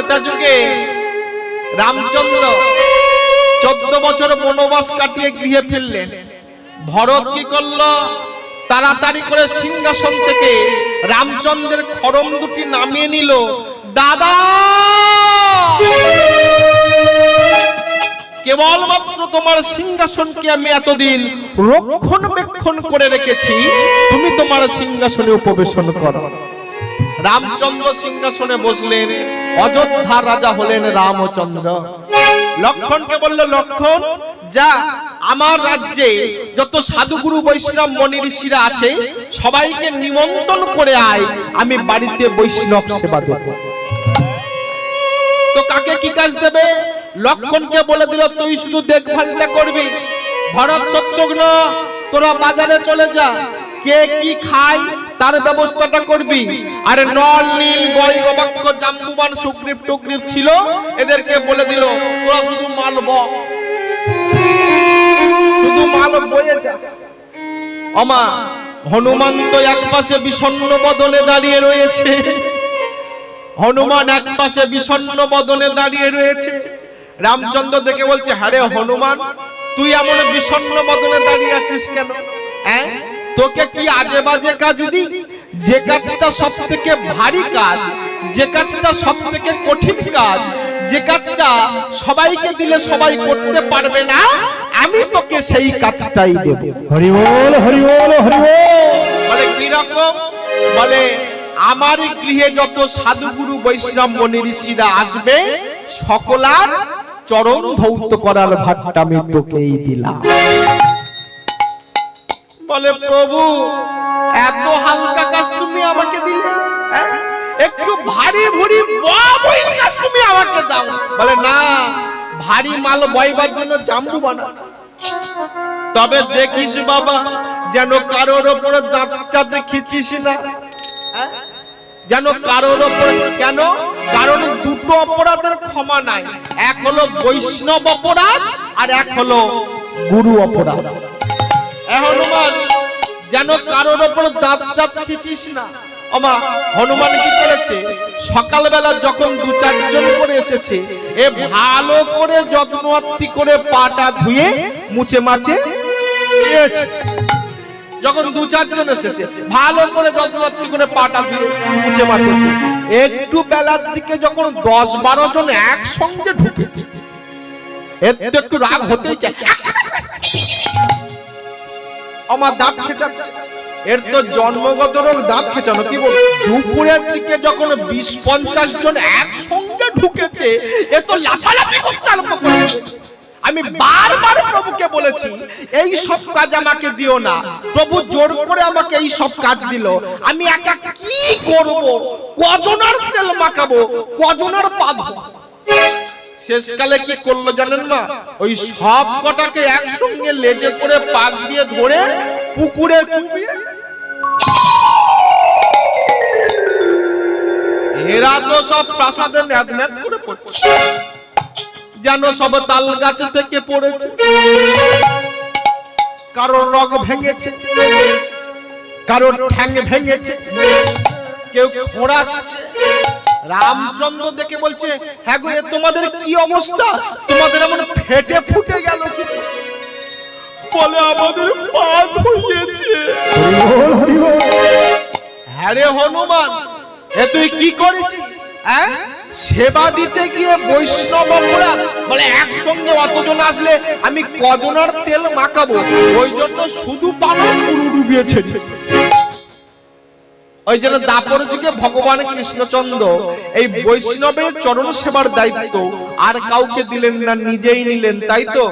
ত্রেতা যুগে রামচন্দ্র চোদ্দ বছর বনবাস কাটিয়ে গৃহে ফিরলেন। ভরত কি করল? তাড়াতাড়ি করে সিংহাসন থেকে রামচন্দ্রের খড়ম দুটি নামিয়ে নিল। দাদা! কেবলমাত্র তোমার সিংহাসনকে আমি এতদিন রক্ষণবেক্ষণ করে রেখেছি, তুমি তোমার সিংহাসনে উপবেশন করো। রামচন্দ্র সিংহাসনে বসলেন অযোধ্যার রাজা হলেন রামচন্দ্র। লক্ষণকে বলল, লক্ষণ, যা আমার রাজ্যে যত সাধুগুরু বৈষ্ণব মনি ঋষিরা আছে, সবাইকে নিমন্ত্রণ করে আয়, আমি বাড়িতে বৈষ্ণব সেবা দেব। তো কাকে কি কাজ দেবে? লক্ষণকে বলে দিল, তুই শুধু দেখভালটা করবি। ভরত শত্রুঘ্ন তোরা বাজারে চলে যা। কে কি খায়, তার ব্যবস্থাটা করবি। আর নল, নীল গয় গবাক্ষ জাম্বুবান, সুগ্রীব, টুগ্রীব ছিল, এদেরকে বলে দিল, তোরা শুধু মাল শুধু মাল বয়ে যা। অমা, হনুমান তো এক পাশে বিষণ্ণ বদলে দাঁড়িয়ে রয়েছে। হনুমান এক পাশে বিষণ্ণ বদনে দাঁড়িয়ে রয়েছে। রামচন্দ্র দেখে বলছে, হারে হনুমান, তুই এমন বিষণ্ণ বদনে দাঁড়িয়ে আছিস কেন? হ্যাঁ তোকে কি আজে বাজে কাজ দি যে কাজটা সব থেকে ভারী কাজ যে কাজটা সব থেকে কঠিন কাজ যে কাজটা সবাইকে দিলে সবাই করতে পারবে না আমি তোকে সেই কাজটাই দেব। হরি বল হরি বল হরি বল। বলে কি রকম? বলে আমার গৃহে যত সাধুগুরু বৈষ্ণব মনি ঋষিরা আসবে সকলার চরণ ধৌত করার ভাতটা আমি তোকেই দিলাম। বলে, প্রভু, এত হালকা কাজ তুমি আমাকে দিলে হ্যাঁ? একটু ভারী ভুরি বই কাজ তুমি আমাকে দাও। বলে, না, ভারী মাল বইবার জন্য জাম্বু বানা। তবে দেখিস বাবা, যেন কারোর ওপরে দাঁতটাতে খিচিস না। হ্যাঁ? যেন কারোর ওপরে কেন? কারণ দুটো অপরাধের ক্ষমা নাই। এক হলো বৈষ্ণব অপরাধ আর এক হলো গুরু অপরাধ। হনুমান যেন কারোর ওপর দাঁত দাঁত খিচিস না। আমা হনুমান কি করেছে? সকালবেলা যখন দু চারজন করে এসেছে, এ ভালো করে যত্নআত্তি করে পাটা ধুয়ে মুছে মাছে যখন দু চারজন এসেছে, ভালো করে যত্নআত্তি করে পাটা ধুয়ে মুছে মাছে একটু বেলার দিকে যখন দশ বারো জন একসঙ্গে ঢুকেছে, এর তো একটু রাগ হতেই চায় আমার দাঁত খেঁচাচ্ছে। এর তো জন্মগত রোগ দাঁত খেঁচানো, কি বল দুপুরের দিকে যখন বিশ পঞ্চাশ জন একসঙ্গে ঢুকেছে, এ তো লাফালাফি করতে আরম্ভ করেছে। আমি বারবার প্রভুকে বলেছি, এই সব কাজ আমাকে দিও না। প্রভু জোর করে আমাকে এই সব কাজ দিল। আমি একা কি করব? কজনার তেল মাখাবো? কজনার পা ধোবো? শেষকালে কি করল জানেন না? ওই সব কটাকে একসঙ্গে লেজে করে পাক দিয়ে ধরে পুকুরে চুবিয়ে এরা তো সব প্রাসাদে ন্যাদ করে পড়ছে। যেন সব তাল গাছ থেকে পড়েছে। কারোর রগ ভেঙেছে, কারোর ঠ্যাং ভেঙেছে, কেউ খোঁড়াচ্ছে। রামচন্দ্র দেখে বলছে হ্যাঁ গো তোমাদের কি অবস্থা? তোমাদের এমন ফেটে ফুটে গেল কি বলে, আমাদের পা ধুইয়েছে হ্যাঁ রে হনুমান, এ তুই কি করেছিস? হ্যাঁ? সেবা দিতে গিয়ে বৈষ্ণব অপরাধ বলে, একসঙ্গে অতজন আসলে আমি কজনার তেল মাখাবো? ওই জন্য শুধু পাবো পুরু ডুবিয়েছে। ওই জন্য দাপর যুগে ভগবান কৃষ্ণচন্দ্র এই বৈষ্ণবের চরণ সেবার দায়িত্ব। আর কাউকে দিলেন না, নিজেই নিলেন, তাই তো?